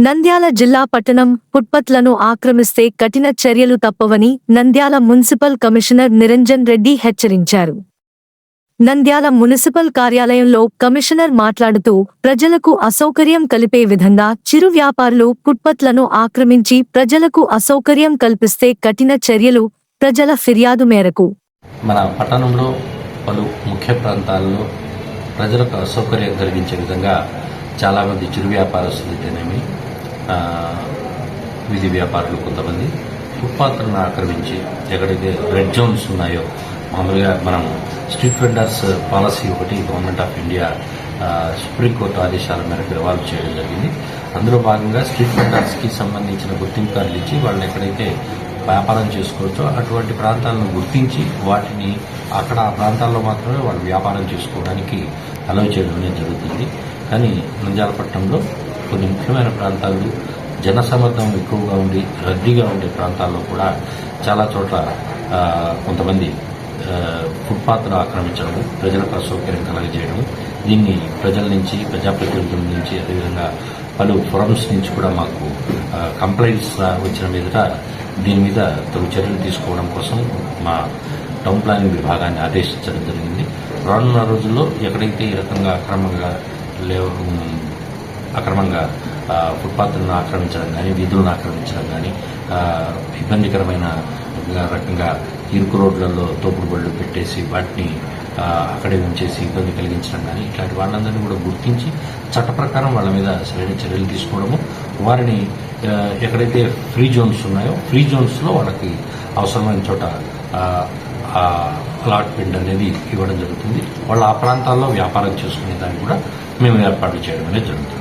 నంద్యాల జిల్లా పట్టణం ఫుట్పత్లను ఆక్రమిస్తే కఠిన చర్యలు తప్పవని నంద్యాల మున్సిపల్ కమిషనర్ నిరంజన్ రెడ్డి హెచ్చరించారు. నంద్యాల మున్సిపల్ కార్యాలయంలో కమిషనర్ మాట్లాడుతూ ప్రజలకు అసౌకర్యం కలిపే విధంగా చిరు వ్యాపారులు ఫుట్పత్లను ఆక్రమించి ప్రజలకు అసౌకర్యం కల్పిస్తే కఠిన చర్యలు ప్రజల ఫిర్యాదు మేరకు. మన పట్టణంలో పలు ముఖ్య ప్రాంతాల్లో ప్రజలకు అసౌకర్యం కలిగించే విధంగా చాలామంది చిరు వ్యాపారస్తులు అయితేనేమి వీధి వ్యాపారులు కొంతమంది ఫుట్పాత్లను ఆక్రమించి ఎక్కడైతే రెడ్ జోన్స్ ఉన్నాయో మామూలుగా మనం స్ట్రీట్ వెండర్స్ పాలసీ ఒకటి government of India supreme court ఆదేశాల మేరకు రివాల్వ్ చేయడం జరిగింది. అందులో భాగంగా స్ట్రీట్ వెండర్స్కి సంబంధించిన గుర్తింపు కార్డులు ఇచ్చి వాళ్ళు ఎక్కడైతే వ్యాపారం చేసుకోవచ్చో అటువంటి ప్రాంతాలను గుర్తించి వాటిని అక్కడ ఆ ప్రాంతాల్లో మాత్రమే వాళ్ళు వ్యాపారం చేసుకోవడానికి అలవ్ చేయడం అనేది జరుగుతుంది. కానీ నంజాలపట్నంలో కొన్ని ముఖ్యమైన ప్రాంతాలు జనసమ్మర్దం ఎక్కువగా ఉండి రద్దీగా ఉండే ప్రాంతాల్లో కూడా చాలా చోట్ల కొంతమంది ఫుట్పాత్ను ఆక్రమించడం ప్రజలకు అసౌకర్యం కలగజేయడం దీన్ని ప్రజల నుంచి ప్రజాప్రతినిధుల నుంచి అదేవిధంగా పలు ఫోరమ్స్ నుంచి కూడా మాకు కంప్లైంట్స్ వచ్చిన మీదట దీని మీద తగు చర్యలు తీసుకోవడం కోసం మా టౌన్ ప్లానింగ్ విభాగాన్ని ఆదేశించడం జరిగింది. రానున్న రోజుల్లో ఎక్కడైతే ఈ రకంగా అక్రమంగా లేవ అక్రమంగా ఫుట్పాత్లను ఆక్రమించడం కానీ వీధులను ఆక్రమించడం కానీ ఇబ్బందికరమైన రకంగా ఇరుకు రోడ్లలో తోపుడు బళ్ళు పెట్టేసి వాటిని అక్కడే ఉంచేసి ఇబ్బంది కలిగించడం కానీ ఇట్లాంటి వాళ్ళందరినీ కూడా గుర్తించి చట్ట ప్రకారం వాళ్ళ మీద సరైన చర్యలు తీసుకోవడము వారిని ఎక్కడైతే ఫ్రీ జోన్స్ ఉన్నాయో ఫ్రీ జోన్స్లో వాళ్ళకి అవసరమైన చోట అలాట్మెంట్ అనేది ఇవ్వడం జరుగుతుంది. వాళ్ళు ఆ ప్రాంతాల్లో వ్యాపారం చేసుకునే దాన్ని కూడా మేము ఏర్పాటు చేయడం అనేది జరుగుతుంది.